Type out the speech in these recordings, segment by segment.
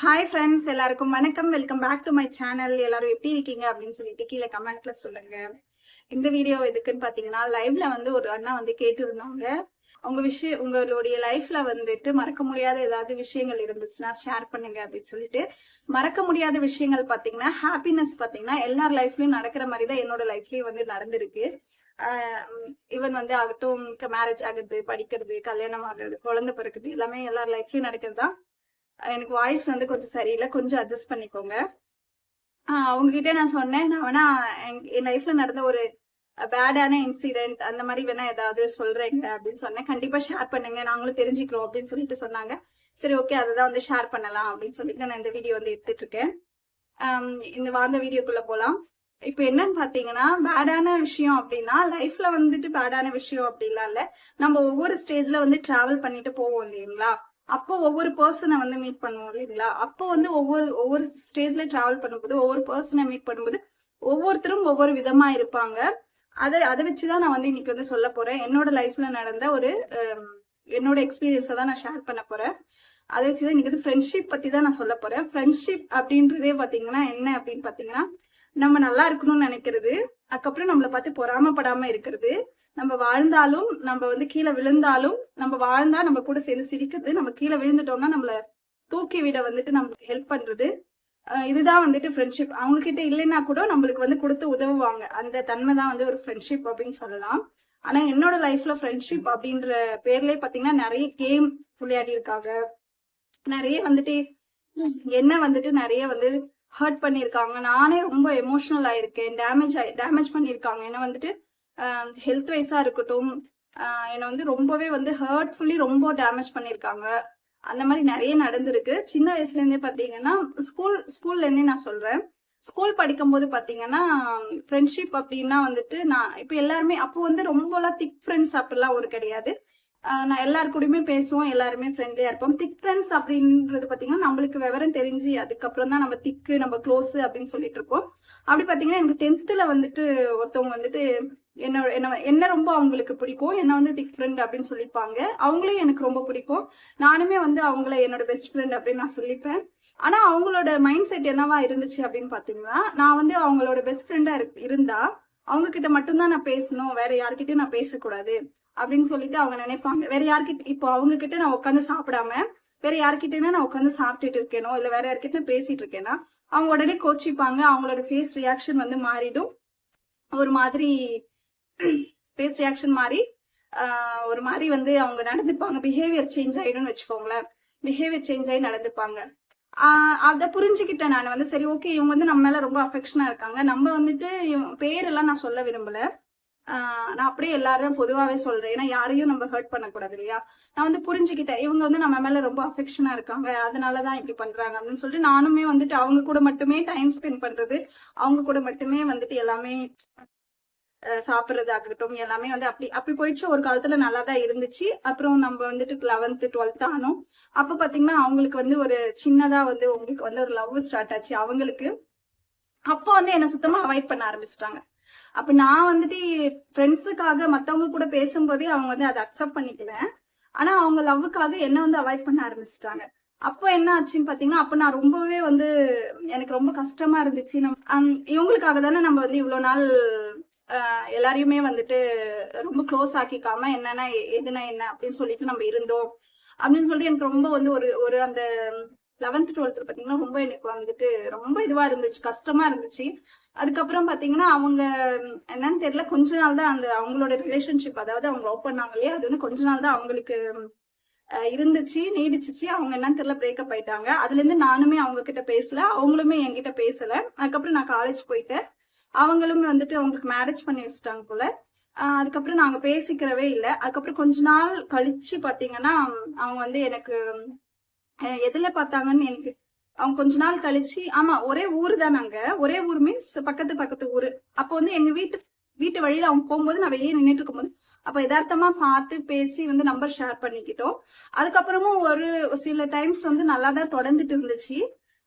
Hi friends எல்லாருக்கும் வணக்கம். Welcome back to my channel எல்லாரும் எப்படி இருக்கீங்க அப்படின்னு சொல்லிட்டு கீழே கமெண்ட்ல சொல்லுங்க. இந்த வீடியோ எதுக்குன்னு பாத்தீங்கன்னா லைவ்ல வந்து ஒரு அண்ணா வந்து கேட்டிருந்தாங்க. உங்க விஷயம் உங்களுடைய லைஃப்ல வந்துட்டு மறக்க முடியாத ஏதாவது விஷயங்கள் இருந்துச்சுன்னா ஷேர் பண்ணுங்க அப்படின்னு சொல்லிட்டு. மறக்க முடியாத விஷயங்கள் பாத்தீங்கன்னா ஹாப்பினஸ் பாத்தீங்கன்னா எல்லார் லைஃப்லயும் நடக்கிற மாதிரி தான் என்னோட லைஃப்லயும் வந்து நடந்திருக்கு. ஈவன் வந்து ஆகட்டும் மேரேஜ் ஆகுது படிக்கிறது கல்யாணம் ஆகுறது குழந்தை பிறக்குது எல்லாமே எல்லார் லைஃப்லயும் நடக்கிறது தான் எனக்கு வாய்ஸ் வந்து கொஞ்சம் சரியில்லை. கொஞ்சம் அட்ஜஸ்ட் பண்ணிக்கோங்க. அவங்ககிட்ட அவங்க நான் சொன்னேன். நான் வேணா என்- என் லைஃப்ல நடந்த ஒரு பேடான இன்சிடென்ட் அந்த மாதிரி வேணா ஏதாவது சொல்றேங்க அப்படின்னு சொன்னேன். கண்டிப்பா ஷேர் பண்ணுங்க. நாங்களும் தெரிஞ்சுக்கிறோம் அப்படின்னு சொல்லிட்டு சொன்னாங்க. சரி ஓகே அதை தான் வந்து ஷேர் பண்ணலாம் அப்படின்னு சொல்லிட்டு நான் இந்த வீடியோ வந்து எடுத்துட்டு இருக்கேன். இந்த வாங்க வீடியோக்குள்ள போலாம். இப்போ என்னன்னு பாத்தீங்கன்னா பேடான விஷயம் அப்படின்னா லைஃப்ல வந்துட்டு பேடான விஷயம் அப்படிலாம் இல்ல. நம்ம ஒவ்வொரு ஸ்டேஜ்ல வந்து டிராவல் பண்ணிட்டு போவோம் இல்லைங்களா? அப்போ ஒவ்வொரு பர்சனை வந்து மீட் பண்ணுவோம் இல்லைங்களா? அப்போ வந்து ஒவ்வொரு ஒவ்வொரு ஸ்டேஜ்ல டிராவல் பண்ணும்போது ஒவ்வொரு பர்சனை மீட் பண்ணும்போது ஒவ்வொருத்தரும் ஒவ்வொரு விதமா இருப்பாங்க. அதை அதை வச்சுதான் நான் வந்து இன்னைக்கு வந்து சொல்ல போறேன். என்னோட லைஃப்ல நடந்த ஒரு என்னோட எக்ஸ்பீரியன்ஸை தான் நான் ஷேர் பண்ண போறேன். அதை வச்சுதான் இன்னைக்கு வந்து ஃப்ரெண்ட்ஷிப் பத்தி தான் நான் சொல்ல போறேன். ஃப்ரெண்ட்ஷிப் அப்படின்றதே பாத்தீங்கன்னா என்ன அப்படின்னு பாத்தீங்கன்னா நம்ம நல்லா இருக்கணும்னு நினைக்கிறது அதுக்கப்புறம் நம்மளை பார்த்து பொறாமப்படாம இருக்கிறது நம்ம வாழ்ந்தாலும் நம்ம வந்து கீழே விழுந்தாலும் நம்ம வாழ்ந்தா நம்ம கூட சேர்ந்து சிரிக்கிறது நம்ம கீழே விழுந்துட்டோம்னா நம்மள தூக்கி விட வந்துட்டு நம்மளுக்கு ஹெல்ப் பண்றது. இதுதான் வந்துட்டு ஃப்ரெண்ட்ஷிப் அவங்க கிட்ட இல்லைன்னா கூட நம்மளுக்கு வந்து கொடுத்து உதவுவாங்க. அந்த தன்மை தான் வந்து ஒரு ஃப்ரெண்ட்ஷிப் அப்படின்னு சொல்லலாம். ஆனா என்னோட லைஃப்ல ஃப்ரெண்ட்ஷிப் அப்படின்ற பேர்லயே பாத்தீங்கன்னா நிறைய கேம் விளையாடி இருக்காங்க. நிறைய வந்துட்டு என்ன வந்துட்டு நிறைய வந்து ஹர்ட் பண்ணியிருக்காங்க. நானே ரொம்ப எமோஷனல் ஆயிருக்கேன். டேமேஜ் ஆயி டேமேஜ் பண்ணியிருக்காங்க. என்ன வந்துட்டு ஹெல்த் வைஸா இருக்கட்டும் என்னை வந்து ரொம்பவே வந்து ஹர்ட்ஃபுல்லி ரொம்ப டேமேஜ் பண்ணியிருக்காங்க. அந்த மாதிரி நிறைய நடந்திருக்கு. சின்ன வயசுல இருந்தே பாத்தீங்கன்னா ஸ்கூல் ஸ்கூல்ல இருந்தே நான் சொல்றேன். ஸ்கூல் படிக்கும்போது பாத்தீங்கன்னா ஃப்ரெண்ட்ஷிப் அப்படின்னா வந்துட்டு நான் இப்ப எல்லாருமே அப்போ வந்து ரொம்பலாம் திக் ஃப்ரெண்ட்ஸ் அப்படிலாம் ஒரு கிடையாது. நான் எல்லாரு கூடயுமே பேசுவோம் எல்லாருமே ஃப்ரெண்ட்லியா இருப்போம். திக் ஃப்ரெண்ட்ஸ் அப்படின்றது பாத்தீங்கன்னா நம்மளுக்கு விவரம் தெரிஞ்சு அதுக்கப்புறம் தான் நம்ம திக்கு நம்ம க்ளோஸ் அப்படின்னு சொல்லிட்டு இருப்போம். அப்படி பாத்தீங்கன்னா எனக்கு டென்த்துல வந்துட்டு ஒருத்தவங்க வந்துட்டு என்ன என்ன என்ன ரொம்ப அவங்களுக்கு பிடிக்கும் என்ன வந்து திக் ஃப்ரெண்ட் அப்படின்னு சொல்லிப்பாங்க. அவங்களையும் எனக்கு ரொம்ப பிடிக்கும். நானுமே வந்து அவங்கள என்னோட பெஸ்ட் ஃப்ரெண்ட் அப்படின்னு நான் சொல்லிப்பேன். ஆனா அவங்களோட மைண்ட் செட் என்னவா இருந்துச்சு அப்படின்னு பாத்தீங்கன்னா நான் வந்து அவங்களோட பெஸ்ட் ஃப்ரெண்டா இருந்தா அவங்க கிட்ட மட்டும்தான் நான் பேசணும் வேற யார்கிட்டயும் நான் பேசக்கூடாது அப்படின்னு சொல்லிட்டு அவங்க நினைப்பாங்க. வேற யார்கிட்ட இப்போ அவங்க கிட்ட நான் உட்காந்து சாப்பிடாம வேற யார்கிட்டனா நான் உட்காந்து சாப்பிட்டுட்டு இருக்கேனோ இல்ல வேற யார்கிட்ட பேசிட்டு இருக்கேனா அவங்க உடனே கோச்சிப்பாங்க. அவங்களோட ஃபேஸ் ரியாக்ஷன் வந்து மாறிடும். ஒரு மாதிரி பேஸ் ரியாக்ஷன் மாதிரி ஒரு மாதிரி வந்து அவங்க நடந்துப்பாங்க. பிஹேவியர் சேஞ்ச் ஆயிடும்னு வச்சுக்கோங்களேன். பிஹேவியர் சேஞ்ச் ஆகி நடந்துப்பாங்க. அதை புரிஞ்சுக்கிட்டேன் நான். வந்து சரி ஓகே இவங்க வந்து நம்ம மேல ரொம்ப அஃபெக்ஷனா இருக்காங்க. நம்ம வந்துட்டு இவங்க பேரெல்லாம் நான் சொல்ல விரும்பல. நான் அப்படியே எல்லாரும் பொதுவாவே சொல்றேன். ஏன்னா யாரையும் நம்ம ஹர்ட் பண்ணக்கூடாது இல்லையா? நான் வந்து புரிஞ்சுக்கிட்டேன். இவங்க வந்து நம்ம மேல ரொம்ப அஃபெக்ஷனா இருக்காங்க. அதனாலதான் இப்படி பண்றாங்க அப்படின்னு சொல்லிட்டு நானுமே வந்துட்டு அவங்க கூட மட்டுமே டைம் ஸ்பெண்ட் பண்றது அவங்க கூட மட்டுமே வந்துட்டு எல்லாமே சாப்பிடுறது ஆகட்டும் எல்லாமே வந்து அப்படி அப்படி போயிடுச்சு. ஒரு காலத்துல நல்லா தான் இருந்துச்சு. அப்புறம் நம்ம வந்துட்டு லெவன்த்து டுவெல்த் ஆனோம். அப்ப பாத்தீங்கன்னா அவங்களுக்கு வந்து ஒரு சின்னதா வந்து உங்களுக்கு வந்து ஒரு லவ் ஸ்டார்ட் ஆச்சு அவங்களுக்கு. அப்போ வந்து என்ன சுத்தமா அவாய்ட் பண்ண ஆரம்பிச்சிட்டாங்க. அப்ப நான் வந்துட்டு ஃப்ரெண்ட்ஸுக்காக மத்தவங்க கூட பேசும்போதே அவங்க வந்து அதை அக்செப்ட் பண்ணிக்கல. ஆனா அவங்க லவ்வுக்காக என்ன வந்து அவாய்ட் பண்ண ஆரம்பிச்சிட்டாங்க. அப்போ என்ன ஆச்சுன்னு பாத்தீங்கன்னா அப்ப நான் ரொம்பவே வந்து எனக்கு ரொம்ப கஷ்டமா இருந்துச்சு. நம்- இவங்களுக்காக தானே நம்ம வந்து இவ்வளவு நாள் எல்லாரையுமே வந்துட்டு ரொம்ப க்ளோஸ் ஆக்கிக்காம என்னன்னா எதுனா என்ன அப்படின்னு சொல்லிட்டு நம்ம இருந்தோம். அப்படின்னு சொல்லிட்டு எனக்கு ரொம்ப வந்து ஒரு ஒரு அந்த லெவன்த் டுவெல்த் பாத்தீங்கன்னா ரொம்ப எனக்கு வந்துட்டு ரொம்ப இதுவா இருந்துச்சு கஷ்டமா இருந்துச்சு. அதுக்கப்புறம் பாத்தீங்கன்னா அவங்க என்னன்னு தெரியல கொஞ்ச நாள் தான் அந்த அவங்களோட ரிலேஷன்ஷிப் அதாவது அவங்க லவ் பண்ணாங்க இல்லையா அது வந்து கொஞ்ச நாள் தான் அவங்களுக்கு இருந்துச்சு நீடிச்சிச்சு. அவங்க என்னன்னு தெரியல பிரேக்கப் ஆயிட்டாங்க. அதுல இருந்து நானுமே அவங்க கிட்ட பேசல அவங்களுமே என்கிட்ட பேசல. அதுக்கப்புறம் நான் காலேஜ் போயிட்டேன். அவங்களும் வந்துட்டு அவங்களுக்கு மேரேஜ் பண்ணி வச்சுட்டாங்க போல. அதுக்கப்புறம் நாங்க பேசிக்கிறவே இல்லை. அதுக்கப்புறம் கொஞ்ச நாள் கழிச்சு பாத்தீங்கன்னா அவங்க வந்து எனக்கு எதில் எதுல பார்த்தாங்கன்னு எனக்கு அவங்க கொஞ்ச நாள் கழிச்சு ஆமா ஒரே ஊர் தான் நாங்க. ஒரே ஊர் மீன்ஸ் பக்கத்து பக்கத்து ஊரு. அப்போ வந்து எங்க வீட்டு வீட்டு வழியில அவங்க போகும்போது நான் வெளியே நின்றுட்டு இருக்கும்போது அப்ப யதார்த்தமா பார்த்து பேசி வந்து நம்பர் ஷேர் பண்ணிக்கிட்டோம். அதுக்கப்புறமும் ஒரு சில டைம்ஸ் வந்து நல்லா தான் தொடர்ந்துட்டு இருந்துச்சு.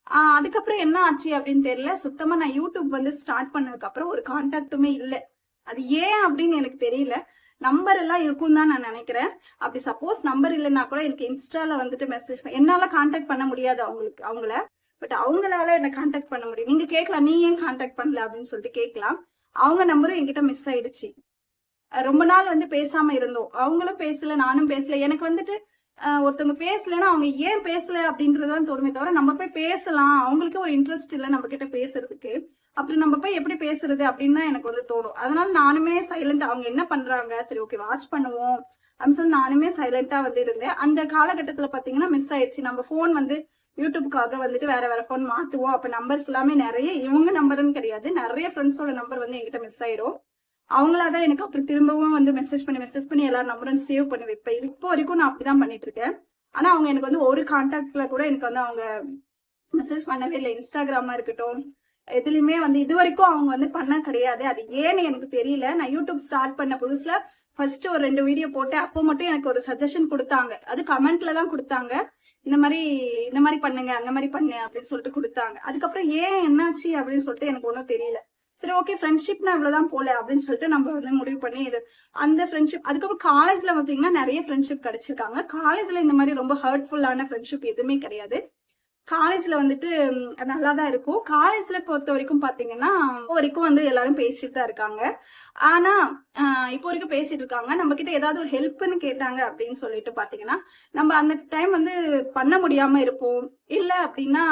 அதுக்கப்புறம் என்ன ஆச்சு அப்படின்னு தெரியல. சுத்தமா நான் யூடியூப் வந்து ஸ்டார்ட் பண்ணதுக்கு அப்புறம் ஒரு கான்டாக்டுமே இல்லை. அது ஏன் அப்படின்னு எனக்கு தெரியல. நம்பர் எல்லாம் இருக்கும் தான் நான் நினைக்கிறேன். அப்படி சப்போஸ் நம்பர் இல்லைன்னா கூட எனக்கு இன்ஸ்டால வந்துட்டு மெசேஜ் என்னால கான்டாக்ட் பண்ண முடியாது அவங்களுக்கு அவங்கள. பட் அவங்களால என்ன கான்டாக்ட் பண்ண முடியும். நீங்க கேட்கலாம். நீ ஏன் கான்டாக்ட் பண்ணல அப்படின்னு சொல்லிட்டு கேட்கலாம். அவங்க நம்பரும் என்கிட்ட மிஸ் ஆயிடுச்சு. ரொம்ப நாள் வந்து பேசாம இருந்தோம். அவங்களும் பேசல நானும் பேசல. எனக்கு வந்துட்டு ஒருத்தவங்க பேசலைன்னா அவங்க ஏன் பேசல அப்படின்றதான் தோணுமே தவிர நம்ம போய் பேசலாம். அவங்களுக்கே ஒரு இன்ட்ரெஸ்ட் இல்லை நம்ம கிட்ட பேசுறதுக்கு. அப்புறம் நம்ம போய் எப்படி பேசுறது அப்படின்னு தான் எனக்கு வந்து தோணும். அதனால நானுமே சைலண்ட் அவங்க என்ன பண்றாங்க? சரி ஓகே வாட்ச் பண்ணுவோம். அப்படின்னு சொல்லி நானுமே சைலண்டா வந்து இருந்தேன். அந்த காலகட்டத்துல பாத்தீங்கன்னா மிஸ் ஆயிடுச்சு. நம்ம ஃபோன் வந்து யூடியூப்காக வந்துட்டு வேற வேற ஃபோன் மாத்துவோம். அப்ப நம்பர்ஸ் எல்லாமே நிறைய இவங்க நம்பர்னு கிடையாது. நிறைய ஃப்ரெண்ட்ஸோட நம்பர் வந்து என்கிட்ட மிஸ் ஆயிடும் அவங்களா தான் எனக்கு அப்புறம் திரும்பவும் வந்து மெசேஜ் பண்ணி மெசேஜ் பண்ணி எல்லா நம்பரும் சேவ் பண்ணி வைப்பேன் இது இப்போ வரைக்கும் நான் அப்படிதான் பண்ணிட்டு இருக்கேன். ஆனா அவங்க எனக்கு வந்து ஒரு கான்டாக்ட்ல கூட எனக்கு வந்து அவங்க மெசேஜ் பண்ணவே இல்லை. இன்ஸ்டாகிராமா இருக்கட்டும் எதுலையுமே வந்து இது வரைக்கும் அவங்க வந்து பண்ண கிடையாது. அது ஏன்னு எனக்கு தெரியல. நான் யூடியூப் ஸ்டார்ட் பண்ண புதுசுல ஃபர்ஸ்ட் ஒரு ரெண்டு வீடியோ போட்டேன். அப்போ மட்டும் எனக்கு ஒரு சஜஷன் கொடுத்தாங்க. அது கமெண்ட்ல தான் கொடுத்தாங்க. இந்த மாதிரி இந்த மாதிரி பண்ணுங்க அந்த மாதிரி பண்ணு அப்படின்னு சொல்லிட்டு கொடுத்தாங்க. அதுக்கப்புறம் ஏன் என்னாச்சு அப்படின்னு சொல்லிட்டு எனக்கு ஒன்றும் தெரியல. சரி ஓகே ஃப்ரெண்ட்ஷிப்னா இவ்வளவுதான் போல அப்படின்னு சொல்லிட்டு நம்ம வந்து முடிவு பண்ணி இது அந்த ஃப்ரெண்ட்ஷிப் அதுக்கப்புறம் காலேஜ்ல பாத்தீங்கன்னா நிறைய ஃப்ரெண்ட்ஷிப் கிடைச்சிருக்காங்க. காலேஜ்ல இந்த மாதிரி ரொம்ப ஹர்ட்ஃபுல்லான ஃப்ரெண்ட்ஷிப் எதுவுமே கிடையாது. காலேஜ்ல வந்துட்டு நல்லா தான் இருக்கும். காலேஜ்ல பொறுத்த வரைக்கும் பாத்தீங்கன்னா இப்போ வரைக்கும் வந்து எல்லாரும் பேசிட்டு தான் இருக்காங்க. ஆனா இப்போ வரைக்கும் பேசிட்டு இருக்காங்க. நம்ம கிட்ட ஏதாவது ஒரு ஹெல்ப்னு கேட்டாங்க அப்படின்னு சொல்லிட்டு பாத்தீங்கன்னா நம்ம அந்த டைம் வந்து பண்ண முடியாம இருப்போம். இல்ல அப்படின்னா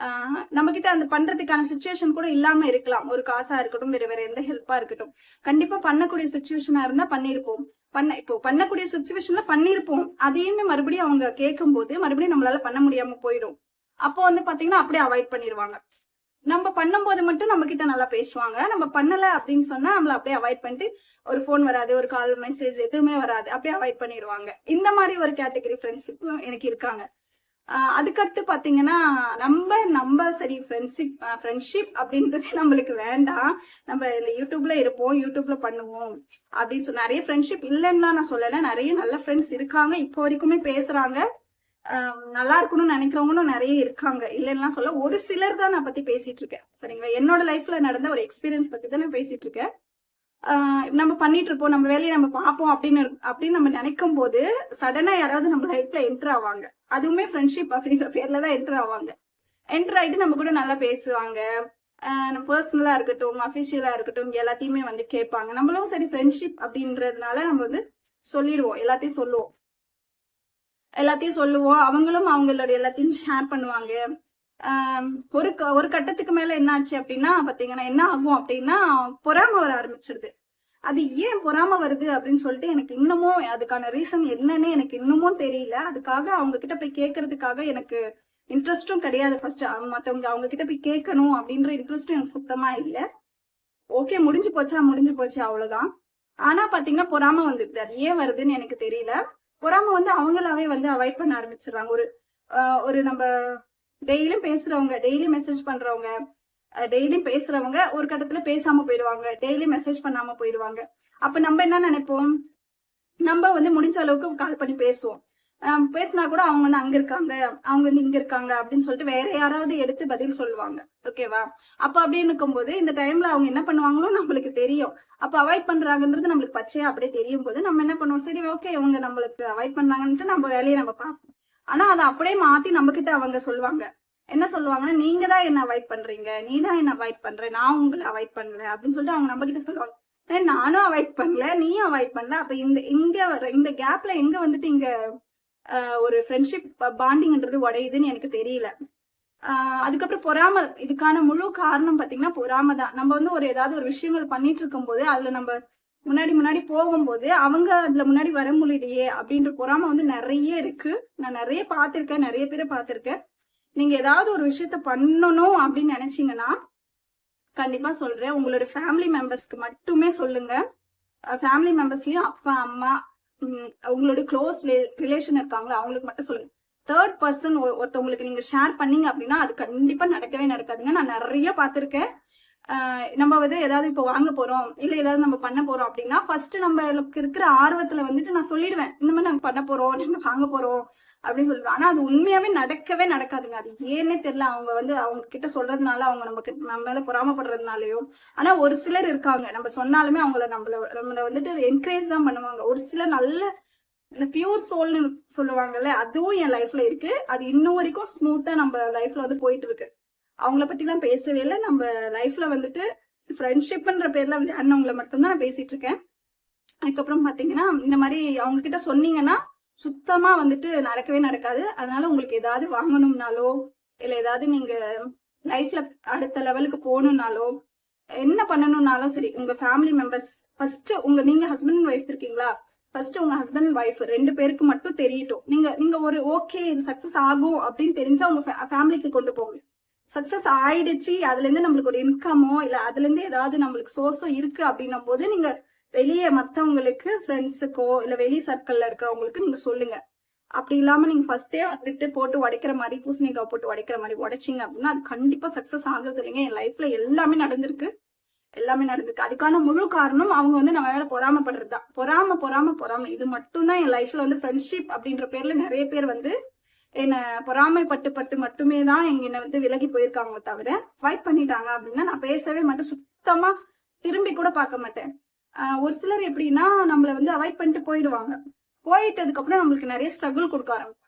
நம்மக்கிட்ட நம்ம கிட்ட அந்த பண்றதுக்கான சுச்சுவேஷன் கூட இல்லாம இருக்கலாம். ஒரு காசா இருக்கட்டும் வேற வேற எந்த ஹெல்ப்பா இருக்கட்டும். கண்டிப்பா பண்ணக்கூடிய சுச்சுவேஷனா இருந்தா பண்ணிருப்போம். பண்ண இப்போ பண்ணக்கூடிய சுச்சுவேஷன்ல பண்ணிருப்போம். அதையுமே மறுபடியும் அவங்க கேட்கும் போது மறுபடியும் நம்மளால பண்ண முடியாம போயிடும். அப்போ வந்து பாத்தீங்கன்னா அப்படியே அவாய்ட் பண்ணிடுவாங்க நம்ம பண்ணும்போது மட்டும் நம்ம கிட்ட நல்லா பேசுவாங்க. நம்ம பண்ணல அப்படின்னு சொன்னா நம்மள அப்படியே அவாய்ட் பண்ணிட்டு ஒரு ஃபோன் வராது ஒரு கால் மெசேஜ் எதுவுமே வராது. அப்படியே அவாய்ட் பண்ணிடுவாங்க. இந்த மாதிரி ஒரு கேட்டகரி ஃப்ரெண்ட்ஷிப் எனக்கு இருக்காங்க. அதுக்கடுத்து பாத்தீங்கன்னா நம்ம நம்ம சரி ஃப்ரெண்ட்ஷிப் ஃப்ரெண்ட்ஷிப் அப்படின்றது நம்மளுக்கு வேண்டாம். நம்ம இந்த யூடியூப்ல இருப்போம் யூடியூப்ல பண்ணுவோம் அப்படின்னு சொல்லி நிறைய ஃப்ரெண்ட்ஷிப் இல்லைன்னா நான் சொல்லல. நிறைய நல்ல ஃப்ரெண்ட்ஸ் இருக்காங்க. இப்போ வரைக்குமே பேசுறாங்க. நல்லா இருக்கணும்னு நினைக்கிறவங்களும் நிறைய இருக்காங்க. இல்லைன்னா சொல்ல ஒரு சிலர் தான் நான் பத்தி பேசிட்டு இருக்கேன். சரிங்களா? என்னோட லைஃப்ல நடந்த ஒரு எக்ஸ்பீரியன்ஸ் பத்தி தான் நான் பேசிட்டு இருக்கேன். நம்ம பண்ணிட்டு இருப்போம் நம்ம வேலையை நம்ம பார்ப்போம் அப்படின்னு அப்படின்னு நம்ம நினைக்கும் போது சடனா யாராவது நம்ம லைஃப்ல என்டர் ஆவாங்க. அதுவுமே ஃப்ரெண்ட்ஷிப் அப்படின்ற பேர்ல தான் என்டர் ஆவாங்க. என்டர் ஆயிட்டு நம்ம கூட நல்லா பேசுவாங்க. பர்சனலா இருக்கட்டும் அஃபிஷியலா இருக்கட்டும் எல்லாத்தையுமே வந்து கேட்பாங்க. நம்மளும் சரி ஃப்ரெண்ட்ஷிப் அப்படின்றதுனால நம்ம வந்து சொல்லிடுவோம் எல்லாத்தையும் சொல்லுவோம். எல்லாத்தையும் சொல்லுவோம். அவங்களும் அவங்களோட எல்லாத்தையும் ஷேர் பண்ணுவாங்க. ஒரு க- ஒரு கட்டத்துக்கு மேல என்ன ஆச்சு அப்படின்னா பாத்தீங்கன்னா என்ன ஆகும் அப்படின்னா பொறாம வர ஆரம்பிச்சிருது. அது ஏன் பொறாம வருது அப்படின்னு சொல்லிட்டு எனக்கு இன்னமும் அதுக்கான ரீசன் என்னன்னு எனக்கு இன்னமும் தெரியல. அதுக்காக அவங்க கிட்ட போய் கேட்கறதுக்காக எனக்கு இன்ட்ரெஸ்டும் கிடையாது ஃபர்ஸ்ட் மத்தவங்க அவங்க கிட்ட போய் கேட்கணும் அப்படின்ற இன்ட்ரெஸ்டும் எனக்கு சுத்தமா இல்ல. ஓகே முடிஞ்சு போச்சா முடிஞ்சு போச்சு அவ்வளவுதான். ஆனா பாத்தீங்கன்னா பொறாம வந்துருது அது ஏன் வருதுன்னு எனக்கு தெரியல. பொறாம வந்து அவங்களாவே வந்து அவாய்ட் பண்ண ஆரம்பிச்சிடுறாங்க. ஒரு ஒரு நம்ம டெய்லியும் பேசுறவங்க டெய்லி மெசேஜ் பண்றவங்க டெய்லியும் பேசுறவங்க ஒரு கட்டத்துல பேசாம போயிடுவாங்க. டெய்லி மெசேஜ் பண்ணாம போயிடுவாங்க. அப்ப நம்ம என்ன நினைப்போம்? நம்ம வந்து முடிஞ்ச அளவுக்கு கால் பண்ணி பேசுவோம். பேசினா கூட அவங்க வந்து அங்க இருக்காங்க அவங்க வந்து இங்க இருக்காங்க அப்படின்னு சொல்லிட்டு வேற யாராவது எடுத்து பதில் சொல்லுவாங்க. ஓகேவா அப்ப அப்படின்னு இருக்கும்போது இந்த டைம்ல அவங்க என்ன பண்ணுவாங்களோ நம்மளுக்கு தெரியும். அப்ப அவாய்ட் பண்றாங்கன்றது நம்மளுக்கு பச்சையா அப்படியே தெரியும் போது நம்ம என்ன பண்ணுவோம்? சரி ஓகே இவங்க நம்மளுக்கு அவாய்ட் பண்ணாங்கன்ட்டு நம்ம வேலையை நம்ம பார்ப்போம். ஆனா அதை அப்படியே மாத்தி நம்ம கிட்ட அவங்க சொல்லுவாங்க. என்ன சொல்லுவாங்கன்னா நீங்க தான் என்ன அவாய்ட் பண்றீங்க. நீ தான் என்ன அவாய்ட் பண்ற. நான் உங்களை அவாய்ட் பண்ணல. அப்படின்னு சொல்லிட்டு அவங்க நம்ம கிட்ட சொல்லுவாங்க நானும் அவாய்ட் பண்ணல. நீயும் அவாய்ட் பண்ணல. அப்ப இந்த இங்க இந்த கேப்ல எங்க வந்துட்டு இங்க ஒரு ஃப்ரெண்ட்ஷிப் பாண்டிங்ன்றது உடையுதுன்னு எனக்கு தெரியல. ஆஹ், அதுக்கப்புறம் பொறாம இதுக்கான முழு காரணம் பாத்தீங்கன்னா பொறாம தான் நம்ம வந்து ஒரு ஏதாவது ஒரு விஷயங்கள் பண்ணிட்டு இருக்கும்போது அதுல நம்ம முன்னாடி முன்னாடி போகும்போது அவங்க அதுல முன்னாடி வர முடியலையே அப்படின்ற பொறாம வந்து நிறைய இருக்கு. நான் நிறைய பார்த்திருக்கேன் நிறைய பேரை பார்த்திருக்கேன். நீங்க ஏதாவது ஒரு விஷயத்த பண்ணணும் அப்படின்னு நினைச்சீங்கன்னா கண்டிப்பா சொல்றேன். உங்களோட ஃபேமிலி மெம்பர்ஸ்க்கு மட்டுமே சொல்லுங்க. ஃபேமிலி மெம்பர்ஸ்லயும் அப்பா அம்மா உங்களோட க்ளோஸ் ரிலேஷன் இருக்காங்களா அவங்களுக்கு மட்டும் சொல்லுங்க. தேர்ட் பர்சன் ஒருத்தவங்களுக்கு நீங்க ஷேர் பண்ணீங்க அப்படின்னா அது கண்டிப்பா நடக்கவே நடக்காதுங்க. நான் நிறைய பார்த்திருக்கேன். நம்ம வந்து ஏதாவது இப்போ வாங்க போறோம் இல்ல ஏதாவது நம்ம பண்ண போறோம் அப்படின்னா ஃபர்ஸ்ட் நம்மளுக்கு இருக்கிற ஆர்வத்துல வந்துட்டு நான் சொல்லிடுவேன். இந்த மாதிரி நாங்க பண்ண போறோம் நாங்க வாங்க போறோம் அப்படின்னு சொல்லுவேன் ஆனா அது உண்மையாவே நடக்கவே நடக்காதுங்க. அது ஏன்னே தெரியல. அவங்க வந்து அவங்க கிட்ட சொல்றதுனால அவங்க கிட்ட நம்ம மேல பொறாமப்படுறதுனாலயோ ஆனா ஒரு சிலர் இருக்காங்க. நம்ம சொன்னாலுமே அவங்கள நம்மள நம்மள வந்துட்டு என்கரேஜ் தான் பண்ணுவாங்க. ஒரு சிலர் நல்ல இந்த பியூர் சோல்னு சொல்லுவாங்கல்ல அதுவும் என் லைஃப்ல இருக்கு. அது இன்னும் வரைக்கும் ஸ்மூத்தா நம்ம லைஃப்ல வந்து போயிட்டு இருக்கு. அவங்கள பத்தி எல்லாம் பேசவே இல்லை. நம்ம லைஃப்ல வந்துட்டு ஃப்ரெண்ட்ஷிப்ன்ற பேர்ல வந்து அண்ணவங்களை மட்டும்தான் நான் பேசிட்டு இருக்கேன். அதுக்கப்புறம் பாத்தீங்கன்னா இந்த மாதிரி அவங்க கிட்ட சொன்னீங்கன்னா சுத்தமா வந்துட்டு நடக்கவே நடக்காது. அதனால உங்களுக்கு ஏதாவது வாங்கணும்னாலோ இல்ல ஏதாவது நீங்க லைஃப்ல அடுத்த லெவலுக்கு போகணும்னாலோ என்ன பண்ணணும்னாலும் சரி உங்க ஃபேமிலி மெம்பர்ஸ் ஃபர்ஸ்ட் உங்க நீங்க ஹஸ்பண்ட் அண்ட் ஒய்ஃப் இருக்கீங்களா? ஃபர்ஸ்ட் உங்க ஹஸ்பண்ட் அண்ட் ஒய்ஃப் ரெண்டு பேருக்கு மட்டும் தெரியட்டும். நீங்க நீங்க ஒரு ஓகே இது சக்சஸ் ஆகும் அப்படின்னு தெரிஞ்சா உங்க ஃபேமிலிக்கு கொண்டு போங்க. சக்சஸ் ஆயிடுச்சு அதுல இருந்து நம்மளுக்கு ஒரு இன்கமோ இல்ல அதுல இருந்து ஏதாவது நம்மளுக்கு சோர்ஸோ இருக்கு அப்படின்னும் போது நீங்க வெளியே மத்தவங்களுக்கு ஃப்ரெண்ட்ஸுக்கோ இல்ல வெளி சர்க்கிள்ல இருக்கிறவங்களுக்கு நீங்க சொல்லுங்க. அப்படி இல்லாம நீங்க ஃபர்ஸ்டே வந்துட்டு போட்டு உடைக்கிற மாதிரி பூசணிக்காய் போட்டு உடைக்கிற மாதிரி உடைச்சிங்க அப்படின்னா அது கண்டிப்பா சக்சஸ் ஆகுறது இல்லைங்க. என் லைஃப்ல எல்லாமே நடந்திருக்கு. எல்லாமே நடந்திருக்கு. அதுக்கான முழு காரணம் அவங்க வந்து நம்ம மேல பொறாமப்படுறது தான். பொறாம பொறாம பொறாம. இது மட்டும்தான் என் லைஃப்ல வந்து ஃப்ரெண்ட்ஷிப் அப்படின்ற பேர்ல நிறைய பேர் வந்து என்னை பொறாமைப்பட்டு பட்டு மட்டுமே தான் எங்க என்னை வந்து விலகி போயிருக்காங்க தவிர ஃபைட் பண்ணிட்டாங்க அப்படின்னா நான் பேசவே மாட்டேன். சுத்தமா திரும்பி கூட பார்க்க மாட்டேன். ஒரு சிலர் எப்படின்னா நம்மள வந்து அவாய்ட் பண்ணிட்டு போயிடுவாங்க. போயிட்டதுக்கு அப்புறம் நம்மளுக்கு நிறைய ஸ்ட்ரகிள் கொடுக்க ஆரம்பிப்பாங்க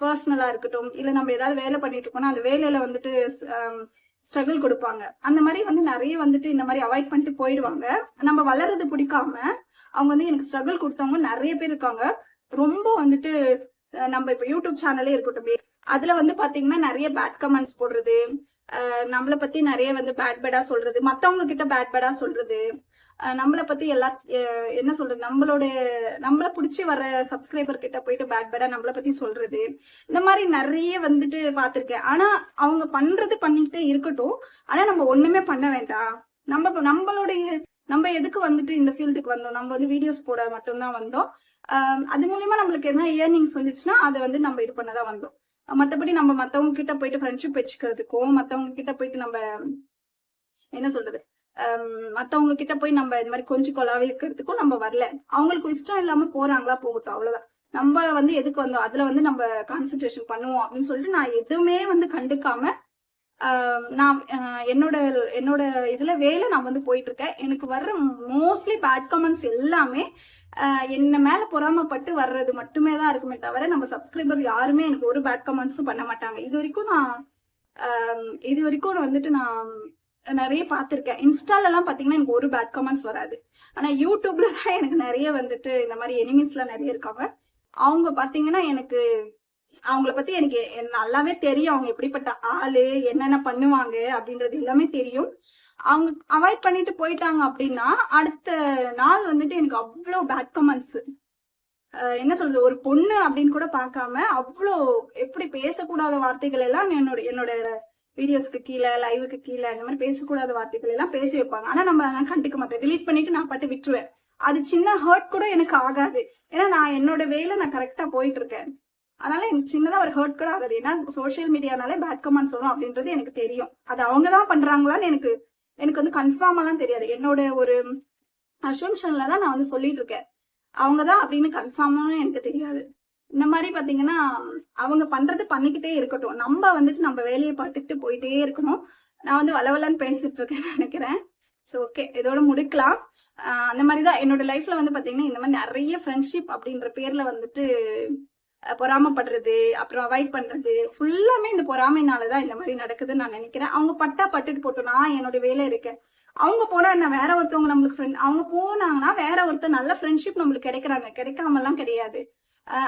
பர்சனலா இருக்கட்டும் இல்ல நம்ம ஏதாவது வேலை பண்ணிட்டு இருக்கோம்னா அந்த வேலையில வந்துட்டு ஸ்ட்ரகிள் கொடுப்பாங்க. அந்த மாதிரி வந்து நிறைய வந்துட்டு இந்த மாதிரி அவாய்ட் பண்ணிட்டு போயிடுவாங்க. நம்ம வளர்றது பிடிக்காம அவங்க வந்து எனக்கு ஸ்ட்ரகிள் கொடுத்தவங்க நிறைய பேர் இருக்காங்க. ரொம்ப வந்துட்டு நம்ம இப்ப யூடியூப் சேனலே இருக்கட்டும். அதுல வந்து பாத்தீங்கன்னா நிறைய பேட் கமெண்ட்ஸ் போடுறது. நம்மளை நம்மள பத்தி நிறைய வந்து பேட் பேடா சொல்றது. மத்தவங்க கிட்ட பேட் பேடா சொல்றது. நம்மள பத்தி எல்லா என்ன சொல்றது? நம்மளோட நம்மள புடிச்சு வர சப்ஸ்கிரைபர் கிட்ட போயிட்டு பேட் பேடா நம்மள பத்தி சொல்றது. இந்த மாதிரி நிறைய வந்துட்டு பாத்திருக்கேன். ஆனா அவங்க பண்றது பண்ணிக்கிட்டே இருக்கட்டும். ஆனா நம்ம ஒண்ணுமே பண்ண வேண்டாம். நம்ம நம்மளுடைய நம்ம எதுக்கு வந்துட்டு இந்த ஃபீல்டுக்கு வந்தோம்? நம்ம வந்து வீடியோஸ் போட மட்டும்தான் வந்தோம். அது மூலியமா நம்மளுக்கு என்ன இயர்னிங்ஸ் வந்துச்சுன்னா அதை வந்து நம்ம இது பண்ணதான் வந்தோம். மற்றபடி நம்ம மற்றவங்க கிட்ட போயிட்டு ஃப்ரெண்ட்ஷிப் வச்சுக்கிறதுக்கும் மற்றவங்க கிட்ட போயிட்டு நம்ம என்ன சொல்றது? மற்றவங்க கிட்ட போய் நம்ம இந்த மாதிரி கொஞ்சம் கொலாவே இருக்கிறதுக்கும் நம்ம வரல. அவங்களுக்கு இஷ்டம் இல்லாம போறாங்களா போகட்டும் அவ்வளவுதான். நம்ம வந்து எதுக்கு வந்தோம்? அதுல வந்து நம்ம கான்சென்ட்ரேஷன் பண்ணுவோம் அப்படின்னு சொல்லிட்டு நான் எதுவுமே வந்து கண்டுக்காம நான் என்னோட என்னோட இதுல வேலை நான் வந்து போயிட்டு இருக்கேன். எனக்கு வர்ற மோஸ்ட்லி பேட் கமெண்ட்ஸ் எல்லாமே என்ன மேல பொறாமப்பட்டு வர்றது மட்டுமே தான் இருக்குமே தவிர நம்ம சப்ஸ்கிரைபர் யாருமே எனக்கு ஒரு பேட் கமெண்ட்ஸும் பண்ண மாட்டாங்க. இது வரைக்கும் நான் இது வரைக்கும் நான் வந்துட்டு நான் நிறைய பார்த்துருக்கேன். இன்ஸ்டால எல்லாம் பாத்தீங்கன்னா எனக்கு ஒரு பேட் கமெண்ட்ஸ் வராது. ஆனா யூடியூப்ல தான் எனக்கு நிறைய வந்துட்டு இந்த மாதிரி எனிமீஸ்லாம் நிறைய இருக்காங்க. அவங்க பாத்தீங்கன்னா எனக்கு அவங்கள பத்தி எனக்கு நல்லாவே தெரியும். அவங்க எப்படிப்பட்ட ஆளு என்னென்ன பண்ணுவாங்க அப்படின்றது எல்லாமே தெரியும். அவங்க அவாய்ட் பண்ணிட்டு போயிட்டாங்க அப்படின்னா அடுத்த நாள் வந்துட்டு எனக்கு அவ்வளோ பேட் கமெண்ட்ஸ் என்ன சொல்றது ஒரு பொண்ணு அப்படின்னு கூட பார்க்காம அவ்வளோ எப்படி பேசக்கூடாத வார்த்தைகள் எல்லாம் என்னோட என்னோட வீடியோஸ்க்கு கீழே லைவுக்கு கீழே இந்த மாதிரி பேசக்கூடாத வார்த்தைகள் எல்லாம் பேசி வைப்பாங்க. ஆனா நம்ம அதெல்லாம் கண்டுக்க மாட்டேன் டிலீட் பண்ணிட்டு நான் பாட்டு விட்டுருவேன். அது சின்ன ஹர்ட் கூட எனக்கு ஆகாது. ஏன்னா நான் என்னோட வேலை நான் கரெக்டா போயிட்டு இருக்கேன். அதனால எனக்கு சின்னதா ஒரு ஹர்ட் கூட ஆகாது. ஏன்னா சோஷியல் மீடியானாலே பேட் கமெண்ட்ஸ் வரும் அப்படின்றது எனக்கு தெரியும். அது அவங்க தான் பண்றாங்களான்னு எனக்கு எனக்கு வந்து கன்ஃபார்ம் எல்லாம் தெரியாது. என்னோட ஒரு அசம்ஷன்ல தான் நான் வந்து சொல்லிட்டு இருக்கேன். அவங்க தான் அப்படின்னு கன்ஃபார்மும் எனக்கு தெரியாது. இந்த மாதிரி பாத்தீங்கன்னா அவங்க பண்றது பண்ணிக்கிட்டே இருக்கட்டும். நம்ம வந்துட்டு நம்ம வேலையை பார்த்துட்டு போயிட்டே இருக்கணும். நான் வந்து வளவலன்னு பேசிட்டு இருக்கேன்னு நினைக்கிறேன். ஸோ ஓகே இதோட முடிக்கலாம். அந்த மாதிரி தான் என்னோட லைஃப்ல வந்து பாத்தீங்கன்னா இந்த மாதிரி நிறைய ஃப்ரெண்ட்ஷிப் அப்படின்ற பேர்ல வந்துட்டு பொறாமைப்படுறது அப்புறம் அவாய்ட் பண்றது ஃபுல்லாமே இந்த பொறாமைனால தான் இந்த மாதிரி நடக்குதுன்னு நான் நினைக்கிறேன். அவங்க பட்டா பட்டுட்டு போட்டோம் நான் என்னோட வேலை இருக்கேன். அவங்க போனா என்ன வேற ஒருத்தவங்க நம்மளுக்கு ஃப்ரெண்ட் அவங்க போனாங்கன்னா வேற ஒருத்தர் நல்ல ஃப்ரெண்ட்ஷிப் நம்மளுக்கு கிடைக்கிறாங்க. கிடைக்காமலாம் கிடையாது.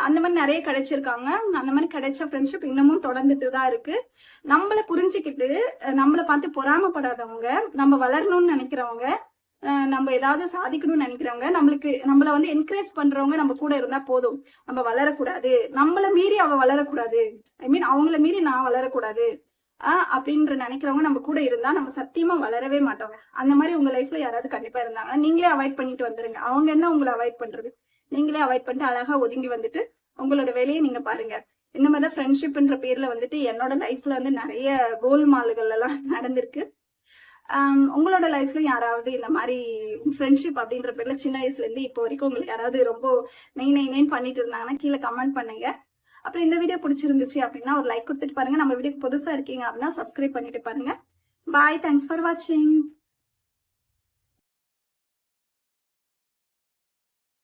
அந்த மாதிரி நிறைய கிடைச்சிருக்காங்க. அந்த மாதிரி கிடைச்ச ஃப்ரெண்ட்ஷிப் இன்னமும் தொடர்ந்துட்டு தான் இருக்கு. நம்மளை புரிஞ்சுக்கிட்டு நம்மளை பார்த்து பொறாமப்படாதவங்க நம்ம வளரணும்னு நினைக்கிறவங்க நம்ம ஏதாவது சாதிக்கணும்னு நினைக்கிறவங்க நம்மளுக்கு நம்மள வந்து என்கரேஜ் பண்றவங்க நம்ம கூட இருந்தா போதும். நம்ம வளரக்கூடாது. நம்மள மீறி அவ வளரக்கூடாது. ஐ மீன் அவங்கள மீறி நான் வளரக்கூடாது. ஆஹ் அப்படின்ற நினைக்கிறவங்க நம்ம கூட இருந்தா நம்ம சத்தியமா வளரவே மாட்டோங்க அந்த மாதிரி உங்க லைஃப்ல யாராவது கண்டிப்பா இருந்தாங்கன்னா நீங்களே அவாய்ட் பண்ணிட்டு வந்துருங்க. அவங்க என்ன உங்களை அவாய்ட் பண்றது? நீங்களே அவாய்ட் பண்ணிட்டு அழகா ஒதுங்கி வந்துட்டு உங்களோட வேலையை நீங்க பாருங்க. இந்த மாதிரி தான் ஃப்ரெண்ட்ஷிப்ன்ற பேர்ல வந்துட்டு என்னோட லைஃப்ல வந்து நிறைய கோல்மால்கள் எல்லாம் நடந்திருக்கு. Um, உங்களோட லைஃப்ல யாராவது இந்த மாதிரி ஃப்ரெண்ட்ஷிப் அப்படின்ற பேர்ல சின்ன வயசுல இருந்து இப்போ வரைக்கும் உங்களுக்கு யாராவது ரொம்ப நெய் நெய் நெய்ன்னு பண்ணிட்டு இருந்தாங்கன்னா கீழே கமெண்ட் பண்ணுங்க. அப்புறம் இந்த வீடியோ பிடிச்சிருந்துச்சு அப்படின்னா ஒரு லைக் கொடுத்துட்டு பாருங்க. நம்ம வீடியோக்கு புதுசா இருக்கீங்க அப்படின்னா சப்ஸ்கிரைப் பண்ணிட்டு பாருங்க. பாய் தேங்க்ஸ் ஃபார் வாட்சிங்